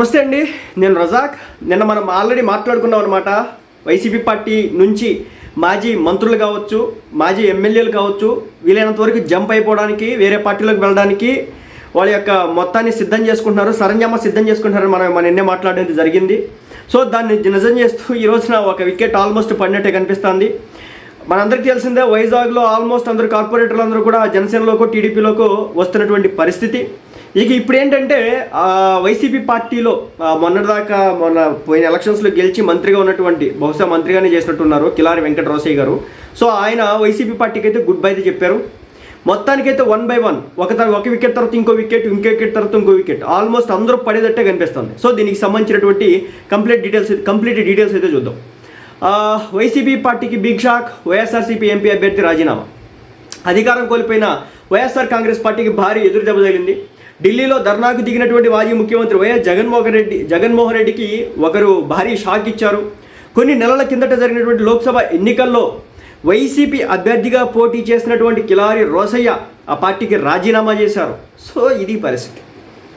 నమస్తే అండి నేను రజాక్. నిన్న మనం ఆల్రెడీ మాట్లాడుకున్నాం అనమాట వైసీపీ పార్టీ నుంచి మాజీ మంత్రులు కావచ్చు మాజీ ఎమ్మెల్యేలు కావచ్చు వీలైనంత వరకు జంప్ అయిపోవడానికి వేరే పార్టీలోకి వెళ్ళడానికి వాళ్ళ యొక్క మొత్తాన్ని సిద్ధం చేసుకుంటున్నారు సరంజామా సిద్ధం చేసుకుంటున్నారు మనం మన నిన్నే మాట్లాడేది జరిగింది. సో దాన్ని నిజం చేస్తూ ఈ రోజున ఒక వికెట్ ఆల్మోస్ట్ పడినట్టే కనిపిస్తుంది. మనందరికీ తెలిసిందే వైజాగ్లో ఆల్మోస్ట్ అందరు కార్పొరేటర్లు అందరూ కూడా జనసేనలోకో టీడీపీలోకో వస్తున్నటువంటి పరిస్థితి. ఇక ఇప్పుడు ఏంటంటే వైసీపీ పార్టీలో మొన్నటిదాకా మొన్న పోయిన ఎలక్షన్స్లో గెలిచి మంత్రిగా ఉన్నటువంటి బహుశా మంత్రిగానే చేసినట్టున్నారు కిలారి వెంకట రోసయ్య గారు. సో ఆయన వైసీపీ పార్టీకి అయితే గుడ్ బై అయితే చెప్పారు. మొత్తానికైతే వన్ బై వన్ ఒక ఒక వికెట్ తర్వాత ఇంకో వికెట్ ఇంకో వికెట్ తర్వాత ఇంకో వికెట్ ఆల్మోస్ట్ అందరూ పడేదట్టే కనిపిస్తుంది. సో దీనికి సంబంధించినటువంటి కంప్లీట్ డీటెయిల్స్ కంప్లీట్ డీటెయిల్స్ అయితే చూద్దాం. వైసీపీ పార్టీకి బిగ్ షాక్ వైఎస్ఆర్సీపీ ఎంపీ అభ్యర్థి రాజీనామా. అధికారం కోల్పోయిన వైఎస్ఆర్ కాంగ్రెస్ పార్టీకి భారీ ఎదురు దెబ్బ తగిలింది. ఢిల్లీలో ధర్నాకు దిగినటువంటి మాజీ ముఖ్యమంత్రి వైఎస్ జగన్మోహన్ రెడ్డి జగన్మోహన్ రెడ్డికి ఒకరు భారీ షాక్ ఇచ్చారు. కొన్ని నెలల కిందట జరిగినటువంటి లోక్సభ ఎన్నికల్లో వైసీపీ అభ్యర్థిగా పోటీ చేసినటువంటి కిలారి రోసయ్య ఆ పార్టీకి రాజీనామా చేశారు. సో ఇది పరిస్థితి.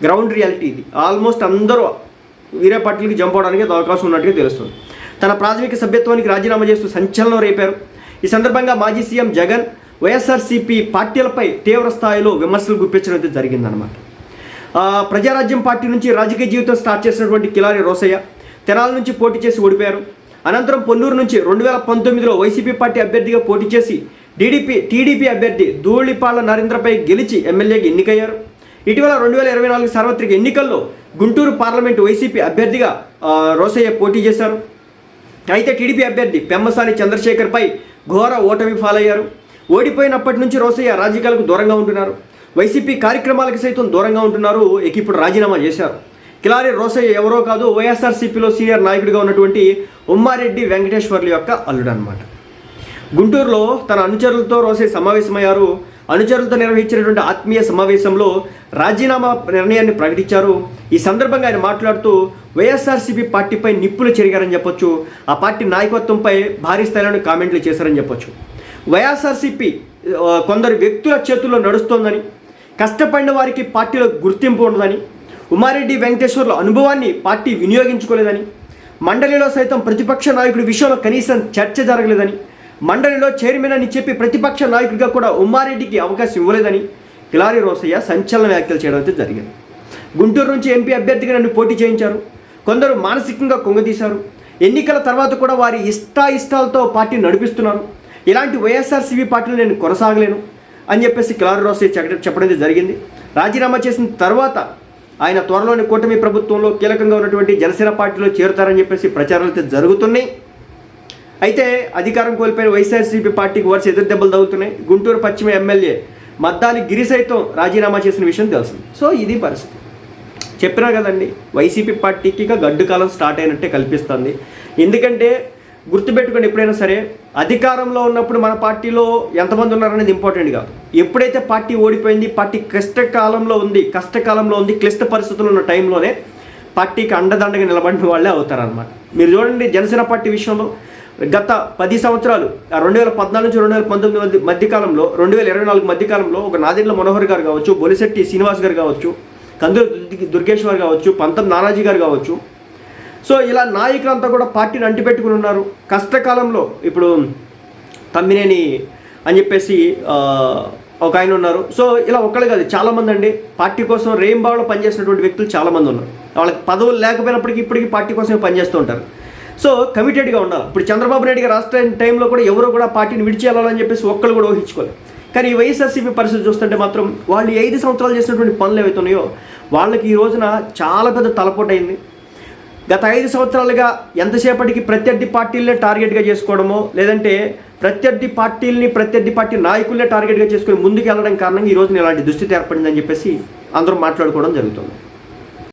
గ్రౌండ్ రియాలిటీ ఇది. ఆల్మోస్ట్ అందరూ వీరే పార్టీలకి జంప్ అవడానికి అవకాశం ఉన్నట్టుగా తెలుస్తుంది. తన ప్రాథమిక సభ్యత్వానికి రాజీనామా చేస్తూ సంచలనం రేపారు. ఈ సందర్భంగా మాజీ సీఎం జగన్ వైఎస్ఆర్సీపీ పార్టీలపై తీవ్ర స్థాయిలో విమర్శలు గుప్పించడం అయితే జరిగిందనమాట ప్రజారాజ్యం పార్టీ నుంచి రాజకీయ జీవితం స్టార్ట్ చేసినటువంటి కిలారి రోసయ్య తెనాల నుంచి పోటీ చేసి ఓడిపోయారు. అనంతరం పొన్నూరు నుంచి రెండు వేల పంతొమ్మిదిలో వైసీపీ పార్టీ అభ్యర్థిగా పోటీ చేసి టీడీపీ టీడీపీ అభ్యర్థి ధూళిపాల నరేంద్రపై గెలిచి ఎమ్మెల్యేకి ఎన్నికయ్యారు. ఇటీవల రెండు వేల ఇరవై నాలుగు సార్వత్రిక ఎన్నికల్లో గుంటూరు పార్లమెంటు వైసీపీ అభ్యర్థిగా రోసయ్య పోటీ చేశారు. అయితే టీడీపీ అభ్యర్థి పెమ్మసాని చంద్రశేఖర్పై ఘోర ఓటమి పాలయ్యారు ఓడిపోయినప్పటి నుంచి రోసయ్య రాజకీయాలకు దూరంగా ఉంటున్నారు. వైసీపీ కార్యక్రమాలకు సైతం దూరంగా ఉంటున్నారు. ఇక ఇప్పుడు రాజీనామా చేశారు. కిలారి రోసయ్య ఎవరో కాదు వైఎస్ఆర్సీపీలో సీనియర్ నాయకుడిగా ఉన్నటువంటి ఉమ్మారెడ్డి వెంకటేశ్వర్లు యొక్క అల్లుడు అనమాట గుంటూరులో తన అనుచరులతో రోసే సమావేశమయ్యారు. అనుచరులతో నిర్వహించినటువంటి ఆత్మీయ సమావేశంలో రాజీనామా నిర్ణయాన్ని ప్రకటించారు. ఈ సందర్భంగా ఆయన మాట్లాడుతూ వైఎస్ఆర్సీపీ పార్టీపై నిప్పులు చెరిగారని చెప్పొచ్చు. ఆ పార్టీ నాయకత్వంపై భారీ స్థాయిలో కామెంట్లు చేశారని చెప్పొచ్చు. వైఎస్ఆర్సీపీ కొందరు వ్యక్తుల చేతుల్లో నడుస్తోందని కష్టపడిన వారికి పార్టీలో గుర్తింపు ఉండదని ఉమారెడ్డి వెంకటేశ్వర్ల అనుభవాన్ని పార్టీ వినియోగించుకోలేదని మండలిలో సైతం ప్రతిపక్ష నాయకుడి విషయంలో కనీసం చర్చ జరగలేదని మండలిలో చైర్మన్ అని చెప్పి ప్రతిపక్ష నాయకుడిగా కూడా ఉమ్మారెడ్డికి అవకాశం ఇవ్వలేదని కిలారి రోసయ్య సంచలన వ్యాఖ్యలు చేయడం అయితే జరిగింది. గుంటూరు నుంచి ఎంపీ అభ్యర్థిగా నన్ను పోటీ చేయించారు. కొందరు మానసికంగా కొంగదీశారు. ఎన్నికల తర్వాత కూడా వారి ఇష్టాయిష్టాలతో పార్టీ నడిపిస్తున్నారు. ఇలాంటి వైఎస్ఆర్సీపీ పార్టీలు నేను కొనసాగలేను. అని చెప్పేసి కిలారి చెప్పడం అయితే జరిగింది. రాజీనామా చేసిన తర్వాత ఆయన త్వరలోని కూటమి ప్రభుత్వంలో కీలకంగా ఉన్నటువంటి జనసేన పార్టీలో చేరుతారని చెప్పేసి ప్రచారాలు అయితే జరుగుతున్నాయి. అయితే అధికారం కోల్పోయిన వైఎస్ఆర్సీపీ పార్టీకి వరుస ఎదురు దెబ్బలు తగ్గుతున్నాయి గుంటూరు పశ్చిమ ఎమ్మెల్యే మద్దాలి గిరి సైతం రాజీనామా చేసిన విషయం తెలుస్తుంది సో ఇది పరిస్థితి. చెప్పినా కదండి వైసీపీ పార్టీకి ఇక గడ్డు కాలం స్టార్ట్ అయినట్టే కల్పిస్తుంది. ఎందుకంటే గుర్తుపెట్టుకోండి ఎప్పుడైనా సరే అధికారంలో ఉన్నప్పుడు మన పార్టీలో ఎంతమంది ఉన్నారనేది ఇంపార్టెంట్ కాదు. ఎప్పుడైతే పార్టీ ఓడిపోయింది పార్టీ కష్టకాలంలో ఉంది కష్టకాలంలో ఉంది క్లిష్ట పరిస్థితులు ఉన్న టైంలోనే పార్టీకి అండదండగా నిలబడిన వాళ్ళే అవుతారనమాట మీరు చూడండి జనసేన పార్టీ విషయంలో గత పది సంవత్సరాలు రెండు వేల పద్నాలుగు నుంచి రెండు వేల పంతొమ్మిది మధ్యకాలంలో రెండు వేల ఇరవై నాలుగు మధ్యకాలంలో ఒక నాదెండ్ల మనోహర్ గారు కావచ్చు బొలిశెట్టి శ్రీనివాస్ గారు కావచ్చు కందుల దుర్గేశ్వర్ కావచ్చు పంతం నానాజీ గారు కావచ్చు సో ఇలా నాయకులంతా కూడా పార్టీని అంటిపెట్టుకుని ఉన్నారు. కష్టకాలంలో ఇప్పుడు తమ్మినేని అని చెప్పేసి ఒక ఆయన ఉన్నారు. సో ఇలా ఒక్కళ్ళు కాదు చాలామంది అండి. పార్టీ కోసం రేంబావులో పనిచేసినటువంటి వ్యక్తులు చాలామంది ఉన్నారు. వాళ్ళకి పదవులు లేకపోయినప్పటికీ ఇప్పటికీ పార్టీ కోసమే పనిచేస్తూ ఉంటారు. సో కమిటెడ్గా ఉండాలి. ఇప్పుడు చంద్రబాబు నాయుడు గారు రాష్ట్ర టైంలో కూడా ఎవరో కూడా పార్టీని విడిచేయాలని చెప్పేసి ఒక్కళ్ళు కూడా ఊహించుకోలేదు. కానీ ఈ వైఎస్ఆర్సీపీ పరిస్థితి చూస్తుంటే మాత్రం వాళ్ళు ఐదు సంవత్సరాలు చేసినటువంటి పనులు ఏవైతే ఉన్నాయో వాళ్ళకి ఈ రోజున చాలా పెద్ద తలపోటు అయింది గత ఐదు సంవత్సరాలుగా ఎంతసేపటికి ప్రత్యర్థి పార్టీలనే టార్గెట్గా చేసుకోవడమో లేదంటే ప్రత్యర్థి పార్టీల్ని ప్రత్యర్థి పార్టీ నాయకులనే టార్గెట్గా చేసుకుని ముందుకు వెళ్ళడం కారణంగా ఈ రోజున ఇలాంటి దుస్థితి ఏర్పడిందని చెప్పేసి అందరూ మాట్లాడుకోవడం జరుగుతుంది.